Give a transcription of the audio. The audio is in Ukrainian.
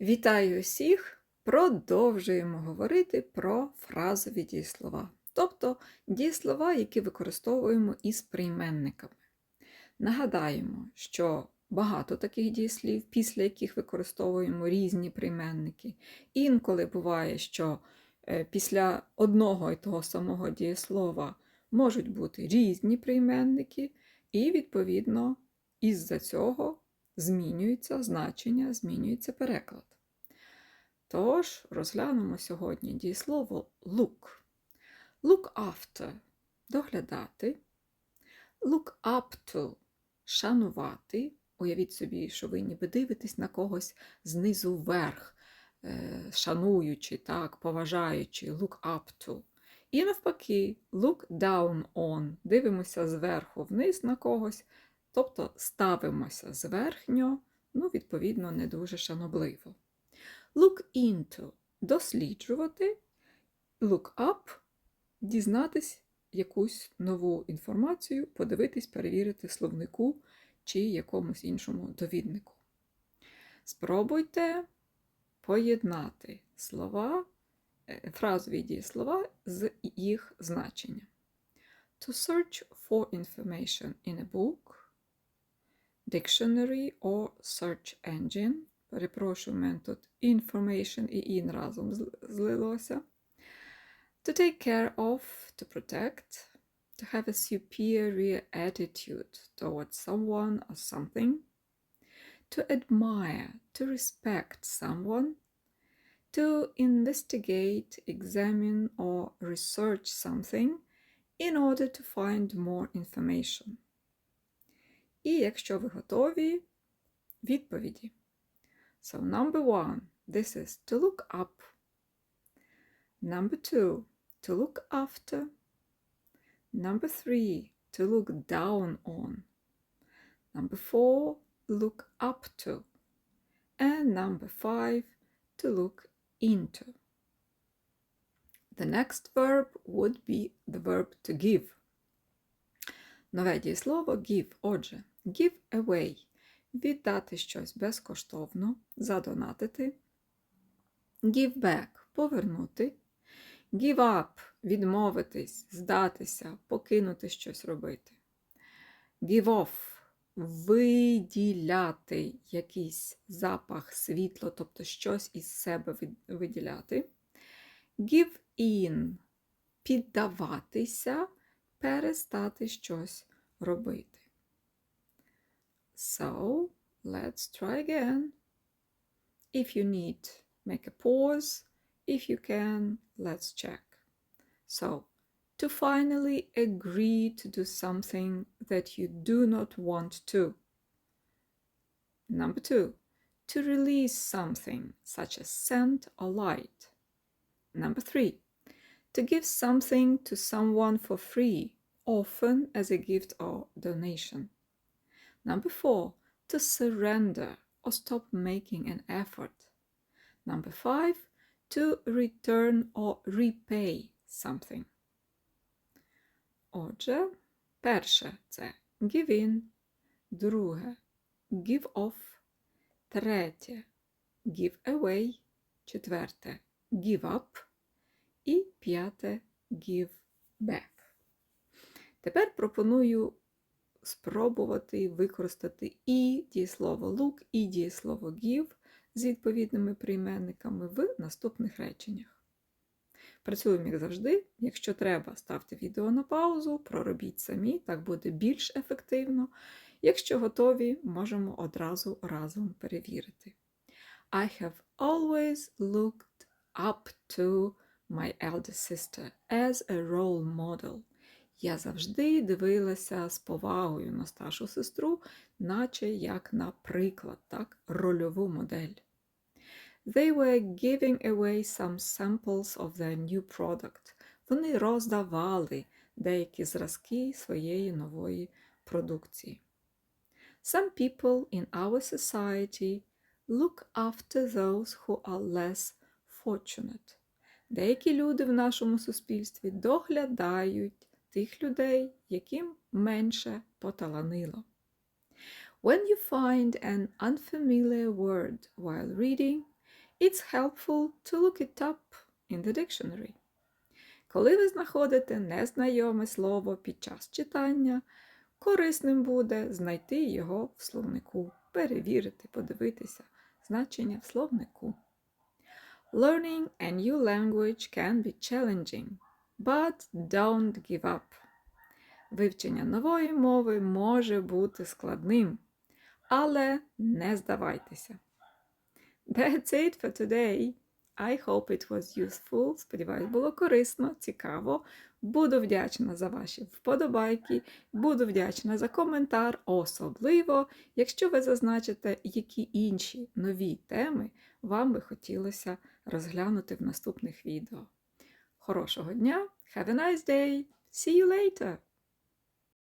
Вітаю усіх! Продовжуємо говорити про фразові дієслова, тобто дієслова, які використовуємо із прийменниками. Нагадаємо, що багато таких дієслів, після яких використовуємо різні прийменники. Інколи буває, що е, після одного і того самого дієслова можуть бути різні прийменники, і, відповідно, із-за цього змінюється значення, змінюється переклад. Тож, розглянемо сьогодні дієслово look. Look after доглядати. Look up to шанувати. Уявіть собі, що ви ніби дивитесь на когось знизу вверх, е, шануючи, так, поважаючи, look up to. І навпаки, look down on. Дивимося зверху вниз на когось, тобто ставимося зверхньо, ну, відповідно, не дуже шанобливо. Look into досліджувати, look up дізнатись якусь нову інформацію, подивитись, перевірити словнику чи якомусь іншому довіднику. Спробуйте поєднати слова, е, фразові дієслова з їх значенням. To search for information in a book, dictionary or search engine. Перепрошую, у мене тут information і in разом злилося. To take care of, to protect, to have a superior attitude towards someone or something, to admire, to respect someone, to investigate, examine, or research something in order to find more information. І якщо ви готові, відповіді. So, number one, this is to look up. Number two, to look after. Number three, to look down on. Number four, look up to. And number five, to look into. The next verb would be the verb to give. Нове дієслово give. Отже, give away віддати щось безкоштовно, задонатити, give back повернути, give up відмовитись, здатися, покинути щось робити. Give off виділяти якийсь запах, світло, тобто щось із себе виділяти. Give in піддаватися, перестати щось робити. So let's try again. If you need, make a pause. If you can, let's check. So, to finally agree to do something that you do not want to. Number two, to release something such as scent or light. Number three, to give something to someone for free, often as a gift or donation. Number four, to surrender or stop making an effort. Number five, to return or repay something. Отже, перше це give in, друге give off, третє give away, четверте give up І п'яте give back. Тепер пропоную спробувати використати і дієслово look, і дієслово give з відповідними прийменниками в наступних реченнях. Працюємо, як завжди. Якщо треба, ставте відео на паузу, проробіть самі, так буде більш ефективно. Якщо готові, можемо одразу разом перевірити. I have always looked up to my elder sister as a role model. Я завжди дивилася з повагою на старшу сестру, наче як на приклад, так, рольову модель. They were giving away some samples of their new product. Вони роздавали деякі зразки своєї нової продукції. Some people in our society look after those who are less fortunate. Деякі люди в нашому суспільстві доглядають тих людей, яким менше поталанило. When you find an unfamiliar word while reading, It's helpful to look it up in the dictionary. Коли ви знаходите незнайоме слово під час читання, корисним буде знайти його в словнику, перевірити, подивитися значення в словнику. Learning a new language can be challenging, but don't give up. Вивчення нової мови може бути складним, але не здавайтеся. That's it for today. I hope it was useful. Сподіваюсь, було корисно, цікаво. Буду вдячна за ваші вподобайки, буду вдячна за коментар, особливо, якщо ви зазначите, які інші нові теми вам би хотілося розглянути в наступних відео. Хорошого дня! Have a nice day! See you later!